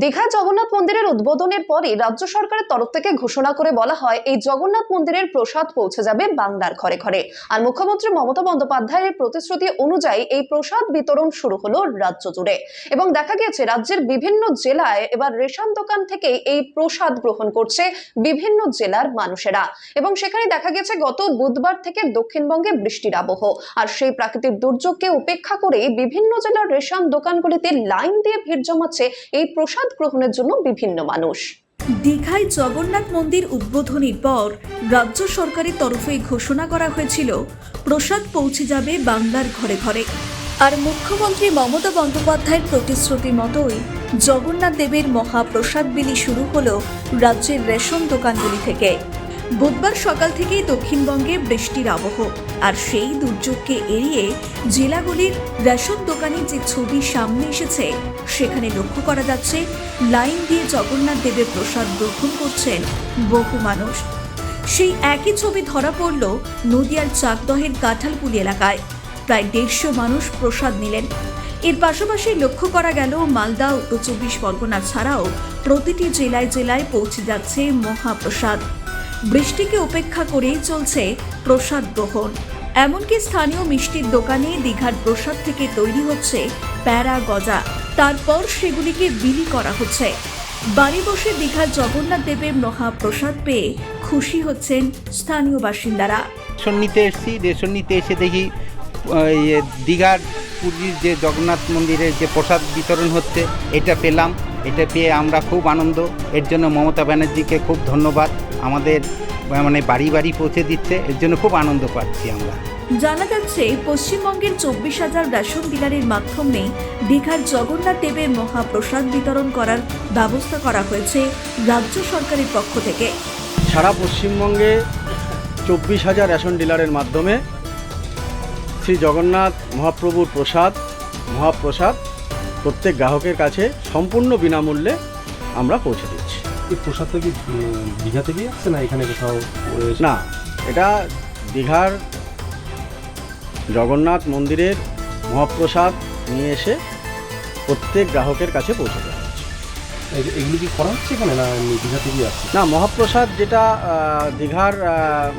দীঘা জগন্নাথ মন্দিরের উদ্বোধনের পরই রাজ্য সরকারের তরফ থেকে ঘোষণা করে বলা হয়, এই জগন্নাথ মন্দিরের প্রসাদ পৌঁছে যাবে বাংলার ঘরে ঘরে। আর মুখ্যমন্ত্রী মমতা বন্দ্যোপাধ্যায়ের প্রতিশ্রুতি অনুযায়ী এই প্রসাদ বিতরণ শুরু হলো রাজ্য জুড়ে। এবং দেখা গিয়েছে, রাজ্যের বিভিন্ন জেলায় এবার রেশন দোকান থেকে এই প্রসাদ গ্রহণ করছে বিভিন্ন জেলার মানুষেরা। এবং সেখানে দেখা গেছে গত বুধবার থেকে দক্ষিণবঙ্গে বৃষ্টির আবহ। আর সেই প্রাকৃতিক দুর্যোগকে উপেক্ষা করে বিভিন্ন জেলার রেশন দোকানগুলিতে লাইন দিয়ে ভিড় জমাচ্ছে এই প্রসাদ গ্রহণের জন্য বিভিন্ন মানুষ। দীঘায় জগন্নাথ মন্দির উদ্বোধনের পর রাজ্য সরকারের তরফে ঘোষণা করা হয়েছিল, প্রসাদ পৌঁছে যাবে বাংলার ঘরে ঘরে। আর মুখ্যমন্ত্রী মমতা বন্দ্যোপাধ্যায়ের প্রতিশ্রুতি মতোই জগন্নাথ দেবের মহাপ্রসাদ বিলি শুরু হলো রাজ্যের রেশন দোকানগুলি থেকে। বুধবার সকাল থেকেই দক্ষিণবঙ্গে বৃষ্টির আবহ। আর সেই দুর্যোগকে এড়িয়ে জেলাগুলির রেশন দোকানে যে ছবি সামনে এসেছে, সেখানে লক্ষ্য করা যাচ্ছে, লাইন দিয়ে জগন্নাথ দেবের প্রসাদ গ্রহণ করছেন বহু মানুষ। সেই একই ছবি ধরা পড়ল নদিয়ার চাকদহের কাঁঠালপুলি এলাকায়। প্রায় দেড়শো মানুষ প্রসাদ নিলেন। এর পাশাপাশি লক্ষ্য করা গেল, মালদা উত্তর চব্বিশ পরগনা ছাড়াও প্রতিটি জেলায় জেলায় পৌঁছে যাচ্ছে মহাপ্রসাদ। বৃষ্টিকে উপেক্ষা করেই চলছে প্রসাদ গ্রহণ। এমনকি স্থানীয় মিষ্টির দোকানে দীঘার প্রসাদ থেকে তৈরি হচ্ছে প্যারা গজা। তারপর সেগুলিকে বিলি করা হচ্ছে। বাড়ি বসে দীঘার জগন্নাথ দেবের মহাপ্রসাদ পেয়ে খুশি হচ্ছেন স্থানীয় বাসিন্দারা। রেশন নিতে এসেছি, রেশন নিতে এসে দেখি দীঘার পুরীর যে জগন্নাথ মন্দিরের যে প্রসাদ বিতরণ হচ্ছে, এটা পেলাম। এটা পেয়ে আমরা খুব আনন্দ। এর জন্য মমতা ব্যানার্জিকে খুব ধন্যবাদ। আমাদের মানে বাড়ি বাড়ি পৌঁছে দিচ্ছে এর জন্য খুব আনন্দ পাচ্ছি আমরা। জানা যাচ্ছে পশ্চিমবঙ্গের চব্বিশ হাজার রেশন ডিলারের মাধ্যমে দীঘার জগন্নাথ দেবের মহাপ্রসাদ বিতরণ করার ব্যবস্থা করা হয়েছে রাজ্য সরকারের পক্ষ থেকে। সারা পশ্চিমবঙ্গে চব্বিশ হাজার রেশন ডিলারের মাধ্যমে শ্রী জগন্নাথ মহাপ্রভুর প্রসাদ মহাপ্রসাদ প্রত্যেক গ্রাহকের কাছে সম্পূর্ণ বিনামূল্যে আমরা পৌঁছে দিচ্ছি। এই প্রসাদটা কি দীঘা থেকেই আসছে না এখানে কোথাও? না এটা দীঘার জগন্নাথ মন্দিরের মহাপ্রসাদ নিয়ে এসে প্রত্যেক গ্রাহকের কাছে পৌঁছে দেওয়া হচ্ছে এগুলো কি করা হচ্ছে এখানে না দীঘা থেকেই আসছে? না মহাপ্রসাদ যেটা দীঘার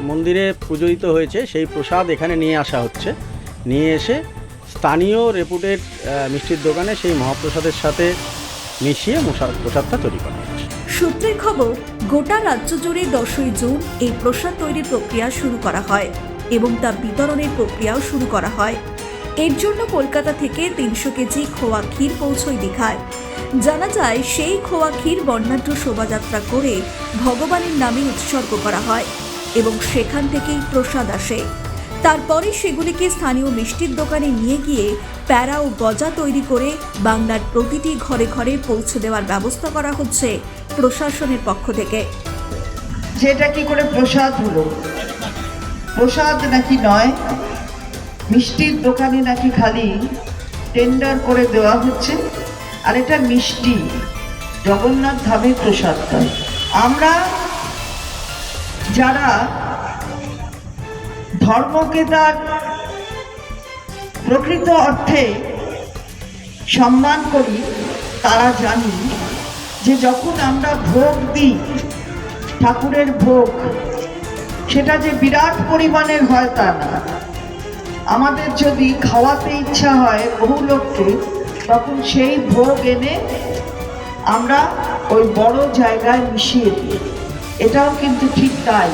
মন্দিরে পূজিত হয়েছে সেই প্রসাদ এখানে নিয়ে আসা হচ্ছে। নিয়ে এসে স্থানীয় রেপুটেড মিষ্টির দোকানে সেই মহাপ্রসাদের সাথে মিশিয়ে মশা- প্রসাদটা তৈরি করা সূত্রের খবর, গোটা রাজ্য জুড়ে দশই জুন এই প্রসাদ তৈরির প্রক্রিয়া শুরু করা হয় এবং তা বিতরণের প্রক্রিয়াও শুরু করা হয়। এর জন্য কলকাতা থেকে তিনশো কেজি খোয়া ক্ষীর পৌঁছয় দীঘায়। জানা যায়, সেই খোয়া ক্ষীর বর্ণাঢ্য শোভাযাত্রা করে ভগবানের নামে উৎসর্গ করা হয় এবং সেখান থেকেই প্রসাদ আসে। তারপরে সেগুলিকে স্থানীয় মিষ্টির দোকানে নিয়ে গিয়ে প্যারা ও গজা তৈরি করে বাংলার প্রতিটি ঘরে ঘরে পৌঁছে দেওয়ার ব্যবস্থা করা হচ্ছে। প্রশাসনের পক্ষ থেকে। যেটা কি করে প্রসাদ হলো? প্রসাদ নাকি নয়? মিষ্টির দোকানে নাকি খালি টেন্ডার করে দেওয়া হচ্ছে? আর এটা মিষ্টি। জগন্নাথ ধামের প্রসাদ আমরা যারা ধর্মকে তার প্রকৃত অর্থে সম্মান করি, তারা জানি যে যখন আমরা ভোগ দিই, ঠাকুরের ভোগ, সেটা যে বিরাট পরিমাণের হয় তা না। আমাদের যদি খাওয়াতে ইচ্ছা হয় বহু লোককে, তখন সেই ভোগ এনে আমরা ওই বড় জায়গায় মিশিয়ে দিই। এটাও কিন্তু ঠিক তাই।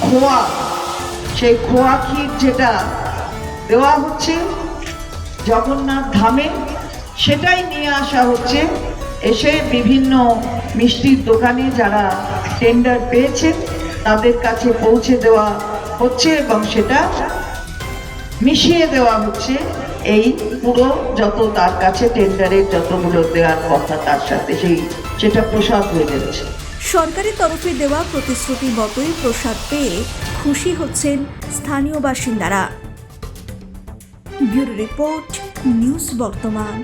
খোয়া, সেই খোয়া ক্ষীর যেটা দেওয়া হচ্ছে জগন্নাথ ধামে, সেটাই নিয়ে আসা হচ্ছে এসে বিভিন্ন মিষ্টির দোকানে যারা টেন্ডার পেয়েছেন, তাদের কাছে পৌঁছে দেওয়া হচ্ছে এবং সেটা মিশিয়ে দেওয়া হচ্ছে এই পুরো যত তার কাছে টেন্ডারের যতগুলো দেওয়ার কথা তার সাথে সেই, সেটা প্রসাদ হয়ে যাচ্ছে। সরকারের তরফে দেওয়া প্রতিশ্রুতি মতোই প্রসাদ পেয়ে খুশি হচ্ছেন স্থানীয় বাসিন্দারা। ব্যুরো রিপোর্ট, নিউজ বর্তমান।